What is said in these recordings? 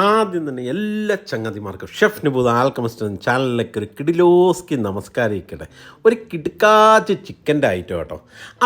ആദ്യം തന്നെ എല്ലാ ചങ്ങാതിമാർക്കും ഷെഫ് നിബൂദ് ആൽക്കമിസ്റ്റ് ചാനലിലേക്ക് ഒരു കിടിലോസ്കി നമസ്കാരം ഇരിക്കട്ടെ ഒരു കിടുക്കാച്ച് ചിക്കന്റെ ഐറ്റം കേട്ടോ.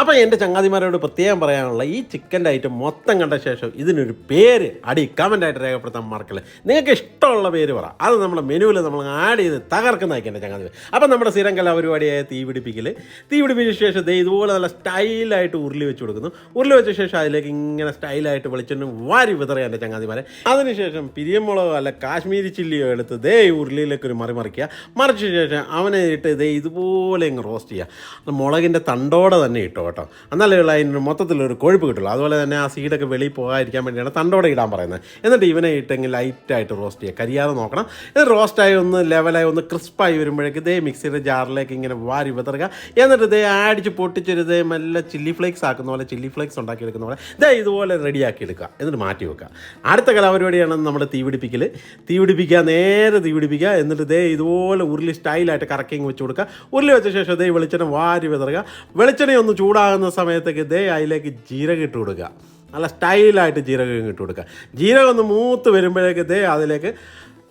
അപ്പോൾ എന്റെ ചങ്ങാതിമാരോട് പ്രത്യേകം പറയാനുള്ള ഈ ചിക്കന്റെ ഐറ്റം മൊത്തം കണ്ട ശേഷം ഇതിനൊരു പേര് അടി കമന്റായിട്ട് രേഖപ്പെടുത്താൻ മറക്കല്ലേ. നിങ്ങൾക്ക് ഇഷ്ടമുള്ള പേര് പറ. അത് നമ്മുടെ മെനുവിൽ നമ്മൾ ആഡ് ചെയ്ത് തകർക്കുന്നതായിരിക്കും എന്റെ ചങ്ങാതി അപ്പോൾ നമ്മുടെ സ്ഥിരം കലാപരിപാടിയായ തീ പിടിപ്പിക്കൽ തീ പിടിപ്പിച്ച ശേഷം ദേ ഇതുപോലെ നല്ല സ്റ്റൈലായിട്ട് ഉരുളി വെച്ച് കൊടുക്കുന്നു. ഉരുളി വെച്ച ശേഷം അതിലേക്ക് ഇങ്ങനെ സ്റ്റൈലായിട്ട് വെളിച്ചെണ്ണ വാരി വിതറിയ എന്റെ ചങ്ങാതിമാരെ. അതിനുശേഷം പിരിയമുളകോ അല്ല കാശ്മീരി ചില്ലിയോ എടുത്ത് ദേ ഉരുളിയിലേക്ക് ഒരു മറി മറിക്കുക. മറിച്ച ശേഷം അവനെ ഇട്ട് ദേ ഇതുപോലെ ഇങ്ങ് റോസ്റ്റ് ചെയ്യുക. മുളകിന്റെ തണ്ടോടെ തന്നെ ഇട്ടോ കേട്ടോ. എന്നാലേ ഉള്ള അതിന് മൊത്തത്തിലൊരു കൊഴുപ്പ് കിട്ടുള്ളൂ. അതുപോലെ തന്നെ ആ സീഡൊക്കെ വെളിയിൽ പോകാതിരിക്കാൻ വേണ്ടിയാണ് തണ്ടോടെ ഇടാൻ പറയുന്നത്. എന്നിട്ട് ഇവനെ ഇട്ടെങ്കിൽ ലൈറ്റായിട്ട് റോസ്റ്റ് ചെയ്യുക. കരിയാതെ നോക്കണം. ഇത് റോസ്റ്റായി ഒന്ന് ലെവലായി ഒന്ന് ക്രിസ്പായി വരുമ്പോഴേക്ക് ദേ മിക്സിയുടെ ജാറിലേക്ക് ഇങ്ങനെ വാരി വിതറുക. എന്നിട്ട് ദേ അടിച്ച് പൊട്ടിച്ചൊരു ദേ നല്ല ചില്ലി ഫ്ലേക്സ് ആക്കുന്ന പോലെ ചില്ലി ഫ്ലേക്സ് ഉണ്ടാക്കിയെടുക്കുന്ന പോലെ ദേ ഇതുപോലെ റെഡിയാക്കി എടുക്കുക. എന്നിട്ട് മാറ്റി വെക്കുക. അടുത്ത കലാപരിപാടിയാണ് നമ്മുടെ തീ പിടിപ്പിക്കൽ തീ പിടിപ്പിക്കുക നേരെ തീ പിടിപ്പിക്കുക എന്നിട്ട് ദേ ഇതുപോലെ ഉരുളി സ്റ്റൈലായിട്ട് കറക്കിങ് വെച്ച് കൊടുക്കുക. ഉരുളി വെച്ച ശേഷം ദേ വെളിച്ചെണ്ണ വാരി വിതറുക. വെളിച്ചെണ്ണ ഒന്ന് ചൂടാകുന്ന സമയത്തേക്ക് ദേ അതിലേക്ക് ജീരകം ഇട്ട് കൊടുക്കുക. നല്ല സ്റ്റൈലായിട്ട് ജീരകം ഇട്ട് കൊടുക്കുക. ജീരകം ഒന്ന് മൂത്ത് വരുമ്പോഴേക്ക് ദേ അതിലേക്ക്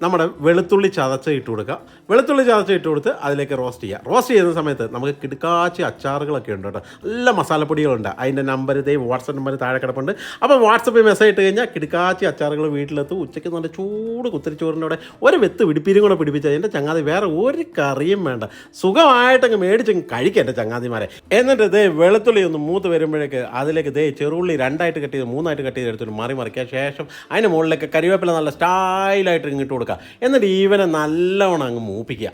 നമ്മുടെ വെളുത്തുള്ളി ചതച്ച് ഇട്ട് കൊടുക്കുക വെളുത്തുള്ളി ചതച്ച് ഇട്ട് കൊടുത്ത് അതിലേക്ക് റോസ്റ്റ് ചെയ്യുക റോസ്റ്റ് ചെയ്യുന്ന സമയത്ത് നമുക്ക് കിടുക്കാച്ചി അച്ചാറുകളൊക്കെ ഉണ്ട് കേട്ടോ. നല്ല മസാലപ്പൊടികളുണ്ട്. അതിന്റെ നമ്പർ ഇതേ വാട്സപ്പ് നമ്പർ താഴെ കിടപ്പുണ്ട്. അപ്പോൾ വാട്സപ്പിൽ മെസ്സേജ് ഇട്ട് കഴിഞ്ഞാൽ കിടുക്കാച്ചി അച്ചാറുകൾ വീട്ടിലെത്തും. ഉച്ചയ്ക്ക് നല്ല ചൂട് കുത്തിരിച്ചോറിന്റെ കൂടെ ഒരു വെത്ത് പിടിപ്പീരും കൂടെ പിടിപ്പിച്ചാൽ എന്റെ ചങ്ങാതി വേറെ ഒരു കറിയും വേണ്ട. സുഖമായിട്ടങ്ങ് മേടിച്ചങ്ങ് കഴിക്കുക എന്റെ ചങ്ങാതിമാരെ. എന്നിട്ട് ഇതേ വെളുത്തുള്ളി ഒന്ന് മൂത്ത് വരുമ്പോഴേക്ക് അതിലേക്ക് ദേ ചെറുള്ളി രണ്ടായിട്ട് കട്ട് ചെയ്ത് മൂന്നായിട്ട് കട്ട് ചെയ്ത് എടുത്തിട്ട് മറി മറിക്കുക ശേഷം അതിന് മുകളിലേക്ക് കരിവേപ്പില നല്ല സ്റ്റൈലായിട്ട് ഇങ്ങോട്ട് എന്നിട്ട് ഈവനെ നല്ലവണ്ണം അങ്ങ് മൂപ്പിക്കുക.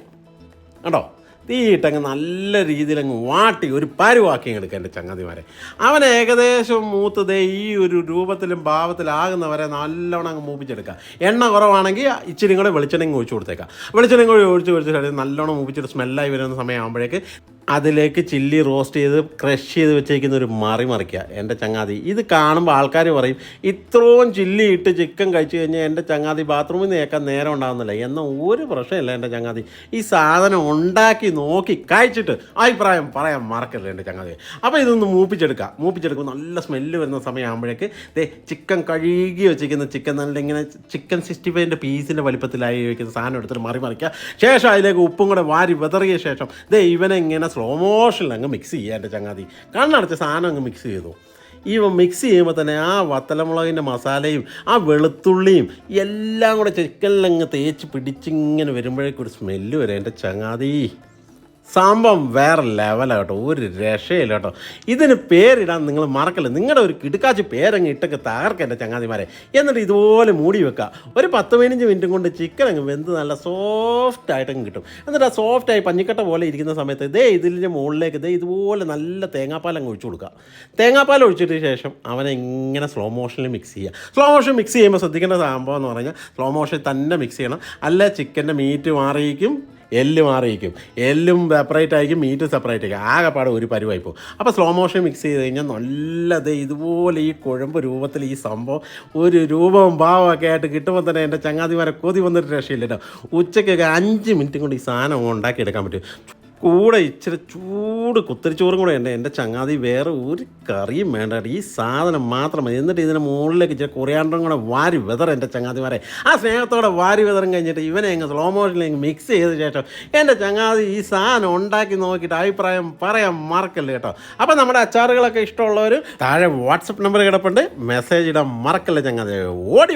കേട്ടോ തീയിട്ടങ്ങ് നല്ല രീതിയിൽ അങ്ങ് വാട്ടി ഒരു പരുവാക്കി എടുക്കുക എന്റെ ചങ്ങാതിമാരെ. അവൻ ഏകദേശം മൂത്തതേ ഈ ഒരു രൂപത്തിലും ഭാവത്തിലാകുന്നവരെ നല്ലവണ്ണം അങ്ങ് മൂപ്പിച്ചെടുക്കുക. എണ്ണ കുറവാണെങ്കിൽ ഇച്ചിരി കൂടെ വെളിച്ചെണ്ണ ഒഴിച്ചു കൊടുത്തേക്കാം വെളിച്ചെണ്ണ കൂടി ഒഴിച്ച് ഒഴിച്ചിട്ട് നല്ലവണ്ണം മൂപ്പിച്ചിട്ട് സ്മെല്ലായി വരുന്ന സമയമാകുമ്പോഴേക്ക് അതിലേക്ക് ചില്ലി റോസ്റ്റ് ചെയ്ത് ക്രഷ് ചെയ്ത് വെച്ചേക്കുന്ന ഒരു മറി മറിക്കുക. എന്റെ ചങ്ങാതി. ഇത് കാണുമ്പോൾ ആൾക്കാർ പറയും ഇത്രയും ചില്ലി ഇട്ട് ചിക്കൻ കഴിച്ചു കഴിഞ്ഞാൽ എന്റെ ചങ്ങാതി ബാത്റൂമിൽ നിന്ന് കേൾക്കാൻ നേരം ഉണ്ടാകുന്നില്ല എന്ന ഒരു പ്രശ്നമില്ല എന്റെ ചങ്ങാതി. ഈ സാധനം ഉണ്ടാക്കി നോക്കി കഴിച്ചിട്ട് അഭിപ്രായം പറയാൻ മറക്കരുത് എന്റെ ചങ്ങാതി അപ്പോൾ ഇതൊന്ന് മൂപ്പിച്ചെടുക്കുക. മൂപ്പിച്ചെടുക്കുമ്പോൾ നല്ല സ്മെല്ല് വരുന്ന സമയമാകുമ്പോഴേക്ക് ദേ ചിക്കൻ കഴുകി വെച്ചിരിക്കുന്ന ചിക്കൻ നല്ല ഇങ്ങനെ ചിക്കൻ സിക്സ്റ്റി ഫൈവിന്റെ പീസിന്റെ വലിപ്പത്തിലായി വയ്ക്കുന്ന സാധനം എടുത്തിട്ട് മറി മറിക്കുക. ശേഷം അതിലേക്ക് ഉപ്പും കൂടെ വാരി വിതറിയ ശേഷം ദേ ഇവനെ ഇങ്ങനെ സ്ലോ മോഷനിൽ അങ്ങ് മിക്സ് ചെയ്യുക എന്റെ ചങ്ങാതി. കണ്ണടച്ച സാധനം അങ്ങ് മിക്സ് ചെയ്തു. ഈ മിക്സ് ചെയ്യുമ്പോൾ തന്നെ ആ വത്തലമുളകിന്റെ മസാലയും ആ വെളുത്തുള്ളിയും എല്ലാം കൂടെ ചിക്കനിലങ്ങ് തേച്ച് പിടിച്ചിങ്ങനെ വരുമ്പോഴേക്കൊരു സ്മെല്ല് വരും എന്റെ ചങ്ങാതി. സംഭവം വേറെ ലെവലാണ് കേട്ടോ. ഒരു രക്ഷയില്ല കേട്ടോ. ഇതിന് പേരിടാൻ നിങ്ങൾ മറക്കല്ല. നിങ്ങളുടെ ഒരു കിടുക്കാച്ച് പേരങ്ങ് ഇട്ടൊക്കെ തകർക്കുക എന്റെ ചങ്ങാതിമാരെ. എന്നിട്ട് ഇതുപോലെ മൂടി വെക്കുക ഒരു പത്ത് പതിനഞ്ച് മിനിറ്റും കൊണ്ട് ചിക്കൻ അങ്ങ് വെന്ത് നല്ല സോഫ്റ്റ് ആയിട്ടങ്ങ് കിട്ടും. എന്നിട്ട് ആ സോഫ്റ്റായി പഞ്ഞിക്കട്ട പോലെ ഇരിക്കുന്ന സമയത്ത് ഇതേ ഇതിന്റെ മുകളിലേക്ക് ഇതേ ഇതുപോലെ നല്ല തേങ്ങാപ്പാൽ അങ്ങ് ഒഴിച്ചു കൊടുക്കുക തേങ്ങാപ്പാൽ ഒഴിച്ചിട്ട് ശേഷം അവനെ ഇങ്ങനെ സ്ലോ മോഷനിൽ മിക്സ് ചെയ്യുക സ്ലോ മോഷൻ മിക്സ് ചെയ്യുമ്പോൾ ശ്രദ്ധിക്കേണ്ട സംഭവം എന്ന് പറഞ്ഞാൽ സ്ലോ മോഷനിൽ തന്നെ മിക്സ് ചെയ്യണം. അല്ല ചിക്കന്റെ മീറ്റ് മാറിയിരിക്കും. എല്ല് മാറിയിരിക്കും. എല്ലും സെപ്പറേറ്റ് ആയിരിക്കും മീറ്റ് സെപ്പറേറ്റ് ആയിരിക്കും. ആകെപ്പാടെ ഒരു പരുവായി പോകും അപ്പോൾ സ്ലോ മോഷൻ മിക്സ് ചെയ്ത് കഴിഞ്ഞാൽ നല്ലത് ഇതുപോലെ ഈ കുഴമ്പ് രൂപത്തിൽ ഈ സംഭവം ഒരു രൂപവും ഭാവമൊക്കെ ആയിട്ട് കിട്ടുമ്പോൾ തന്നെ എന്റെ ചങ്ങാതിമാരെ കൊതി വന്നിട്ട് രക്ഷയില്ല കേട്ടോ ഉച്ചയ്ക്കൊക്കെ അഞ്ച് മിനിറ്റും കൊണ്ട് ഈ സാധനം ഉണ്ടാക്കിയെടുക്കാൻ പറ്റും. കൂടെ ഇച്ചിരി ചൂട് കുത്തരിച്ചോറും കൂടെ ഉണ്ട് എന്റെ ചങ്ങാതി വേറെ ഒരു കറിയും വേണ്ട ഈ സാധനം മാത്രം മതി. എന്നിട്ട് ഇതിന്റെ മുകളിലേക്ക് ഇച്ചിരി കൊറിയാണ്ടറും കൂടെ വാരി വെതർ എന്റെ ചങ്ങാതിമാരെ. ആ സ്നേഹത്തോടെ വാരി വെതറും കഴിഞ്ഞിട്ട് ഇവനെ അങ്ങ് സ്ലോ മോഷനിലേക്ക് മിക്സ് ചെയ്ത ശേഷം എന്റെ ചങ്ങാതി ഈ സാധനം ഉണ്ടാക്കി നോക്കിയിട്ട് അഭിപ്രായം പറയാൻ മറക്കല്ലേ കേട്ടോ. അപ്പം നമ്മുടെ അച്ചാറുകളൊക്കെ ഇഷ്ടമുള്ളവർ താഴെ വാട്സപ്പ് നമ്പർ കിടപ്പുണ്ട്. മെസ്സേജ് ഇടാൻ മറക്കല്ലേ ചങ്ങാതി. ഓടി